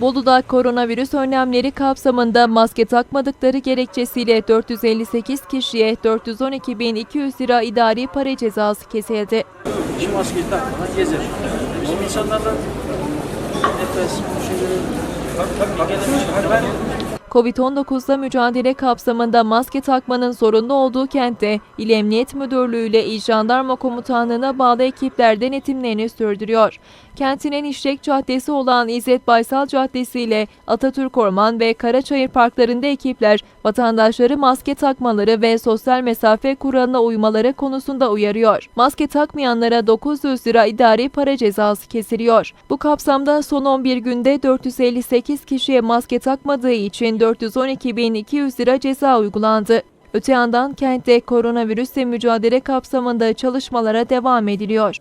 Bolu'da koronavirüs önlemleri kapsamında maske takmadıkları gerekçesiyle 458 kişiye 412.200 lira idari para cezası kesildi. Kişi maskeyi takmadan gezer. Bizim insanlarla nefes, şeyleri ben Covid-19'la mücadele kapsamında maske takmanın zorunlu olduğu kentte İl Emniyet Müdürlüğü ile İl Jandarma Komutanlığı'na bağlı ekipler denetimlerini sürdürüyor. Kentin en işlek caddesi olan İzzet Baysal Caddesi ile Atatürk Orman ve Karaçayır parklarında ekipler vatandaşları maske takmaları ve sosyal mesafe kuralına uymaları konusunda uyarıyor. Maske takmayanlara 900 lira idari para cezası kesiliyor. Bu kapsamda son 11 günde 458 kişiye maske takmadığı için 412.200 lira ceza uygulandı. Öte yandan kentte koronavirüsle mücadele kapsamında çalışmalara devam ediliyor.